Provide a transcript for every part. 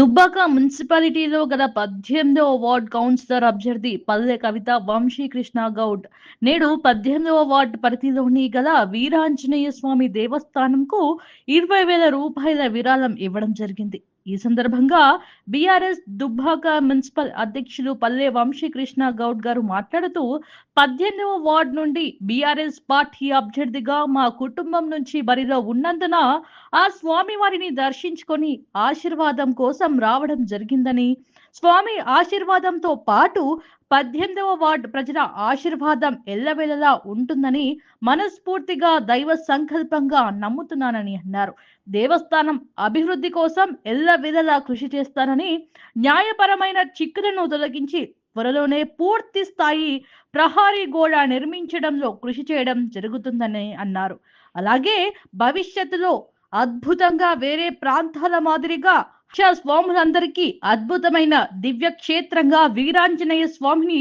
దుబ్బాక మున్సిపాలిటీలో గల పద్దెనిమిదవ వార్డ్ కౌన్సిలర్ అభ్యర్థి పల్లె కవిత వంశీ కృష్ణ గౌడ్. నేడు పద్దెనిమిదవ వార్డ్ పరిధిలోని గల వీరాంజనేయ స్వామి దేవస్థానంకు ఇరవై వేల రూపాయల విరాళం ఇవ్వడం జరిగింది. ఈ సందర్భంగా బీఆర్ఎస్ దుబ్బాక మున్సిపల్ అధ్యక్షులు పల్లె వంశీకృష్ణ గౌడ్ గారు మాట్లాడుతూ పద్దెనిమిదవ వార్డు నుండి బీఆర్ఎస్ పార్టీ అభ్యర్థిగా మా కుటుంబం నుంచి బరిలో ఉన్నందున ఆ స్వామి వారిని దర్శించుకొని ఆశీర్వాదం కోసం రావడం జరిగిందని స్వామి ఆశీర్వాదంతో పాటు పద్దెనిమిదవ వార్డ్ ప్రజల ఆశీర్వాదం ఎల్లవేళలా ఉంటుందని మనస్ఫూర్తిగా దైవ సంకల్పంగా నమ్ముతున్నానని అన్నారు. దేవస్థానం అభివృద్ధి కోసం ఎల్లవేళలా కృషి చేస్తానని న్యాయపరమైన చిక్కులను తొలగించి త్వరలోనే పూర్తి స్థాయి ప్రహారీ గోడ నిర్మించడంలో కృషి చేయడం జరుగుతుందని అన్నారు. అలాగే భవిష్యత్తులో అద్భుతంగా వేరే ప్రాంతాల మాదిరిగా స్వాములందరికీ అద్భుతమైన దివ్య క్షేత్రంగా వీరాంజనేయ స్వామిని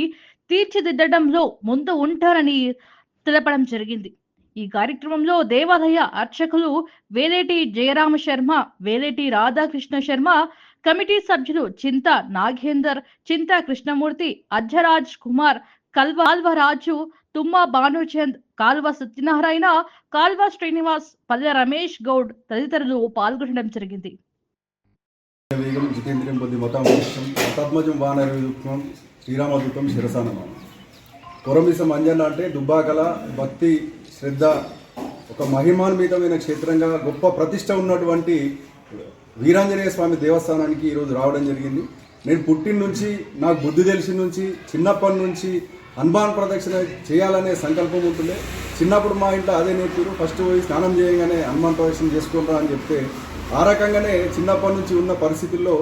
తీర్చిదిద్దడంలో ముందు ఉంటారని తెలపడం జరిగింది. ఈ కార్యక్రమంలో దేవాలయ అర్చకులు వేలేటి జయరామ శర్మ వేలేటి రాధాకృష్ణ శర్మ కమిటీ సభ్యులు చింత నాగేందర్ చింత కృష్ణమూర్తి అజ్జరాజ్ కుమార్ కల్వ కాల్వరాజు తుమ్మ భానుచంద్ కాల్వ సత్యనారాయణ కాల్వ శ్రీనివాస్ పల్లె రమేష్ గౌడ్ తదితరులు పాల్గొనడం జరిగింది. వేగం జితేంద్రియం పొంది మతం వృక్షం మతాత్మజం వానరయుక్తం శ్రీరామదుత్వం శిరసానమం పురమిసం అంజన్న అంటే దుబ్బాకల భక్తి శ్రద్ధ ఒక మహిమాన్వితమైన క్షేత్రంగా గొప్ప ప్రతిష్ట ఉన్నటువంటి వీరాంజనేయ స్వామి దేవస్థానానికి ఈరోజు రావడం జరిగింది. నేను పుట్టిన నుంచి నాకు బుద్ధి తెలిసిన నుంచి చిన్నప్పటి నుంచి హనుమాన్ ప్రదక్షిణ చేయాలనే సంకల్పం ఉంటుండే. చిన్నప్పుడు మా ఇంట్లో అదే నేర్పారు ఫస్ట్ పోయి స్నానం చేయగానే హనుమాన్ ప్రదక్షిణ చేసుకుంటారా అని చెప్తే ఆ రకంగానే చిన్నప్పటి నుంచి ఉన్న పరిస్థితుల్లో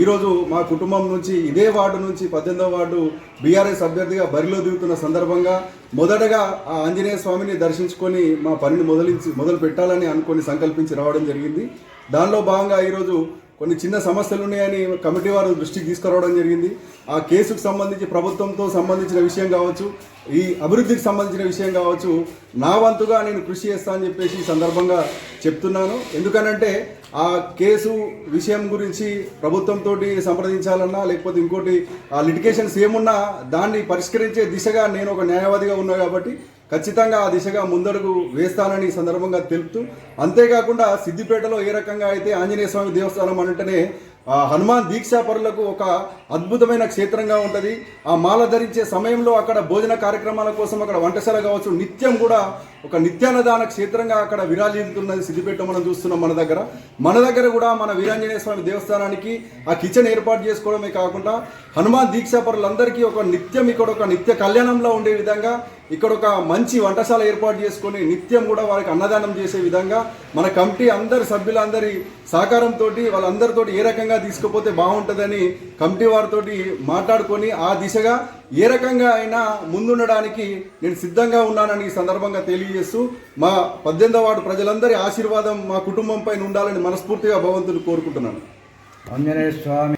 ఈరోజు మా కుటుంబం నుంచి ఇదే వార్డు నుంచి పద్దెనిమిదవ వార్డు బీఆర్ఎస్ అభ్యర్థిగా బరిలో దిగుతున్న సందర్భంగా మొదటగా ఆ ఆంజనేయ స్వామిని దర్శించుకొని మా పనిని మొదలించి మొదలు పెట్టాలని అనుకొని సంకల్పించి రావడం జరిగింది. దానిలో భాగంగా ఈరోజు కొన్ని చిన్న సమస్యలు ఉన్నాయని కమిటీ వారు దృష్టికి తీసుకురావడం జరిగింది. ఆ కేసుకు సంబంధించి ప్రభుత్వంతో సంబంధించిన విషయం కావచ్చు ఈ అభివృద్ధికి సంబంధించిన విషయం కావచ్చు నా వంతుగా నేను కృషి చేస్తా అని చెప్పేసి ఈ సందర్భంగా చెప్తున్నాను. ఎందుకనంటే ఆ కేసు విషయం గురించి ప్రభుత్వంతో సంప్రదించాలన్నా లేకపోతే ఇంకోటి ఆ లిటికేషన్స్ ఏమున్నా దాన్ని పరిష్కరించే దిశగా నేను ఒక న్యాయవాదిగా ఉన్నా కాబట్టి ఖచ్చితంగా ఆ దిశగా ముందడుగు వేస్తానని సందర్భంగా తెలుపుతూ అంతేకాకుండా సిద్దిపేటలో ఏ రకంగా అయితే ఆంజనేయ స్వామి దేవస్థానం అంటేనే ఆ హనుమాన్ దీక్షాపరులకు ఒక అద్భుతమైన క్షేత్రంగా ఉంటుంది. ఆ మాల ధరించే సమయంలో అక్కడ భోజన కార్యక్రమాల కోసం అక్కడ వంటశాల కావచ్చు నిత్యం కూడా ఒక నిత్యాన్నదాన క్షేత్రంగా అక్కడ విరాజిల్లుతున్నది సిద్దిపేట మనం చూస్తున్నాం మన దగ్గర. మన దగ్గర కూడా మన వీరాంజనేయ స్వామి దేవస్థానానికి ఆ కిచెన్ ఏర్పాటు చేసుకోవడమే కాకుండా హనుమాన్ దీక్షాపరులందరికీ ఒక నిత్యం ఇక్కడ ఒక నిత్య కళ్యాణంలో ఉండే విధంగా ఇక్కడ ఒక మంచి వంటశాల ఏర్పాటు చేసుకొని నిత్యం కూడా వారికి అన్నదానం చేసే విధంగా మన కమిటీ అందరి సభ్యులందరి సహకారంతో వాళ్ళందరితో ఏ రకంగా తీసుకుపోతే బాగుంటుందని కమిటీ వారితో మాట్లాడుకొని ఆ దిశగా ఏ రకంగా అయినా ముందుండడానికి నేను సిద్ధంగా ఉన్నానని ఈ సందర్భంగా తెలియజేస్తూ మా పద్దెనిమిదవ వార్డు ప్రజలందరి ఆశీర్వాదం మా కుటుంబం పైన ఉండాలని మనస్ఫూర్తిగా భగవంతుని కోరుకుంటున్నాను. ఆంజనేయ స్వామి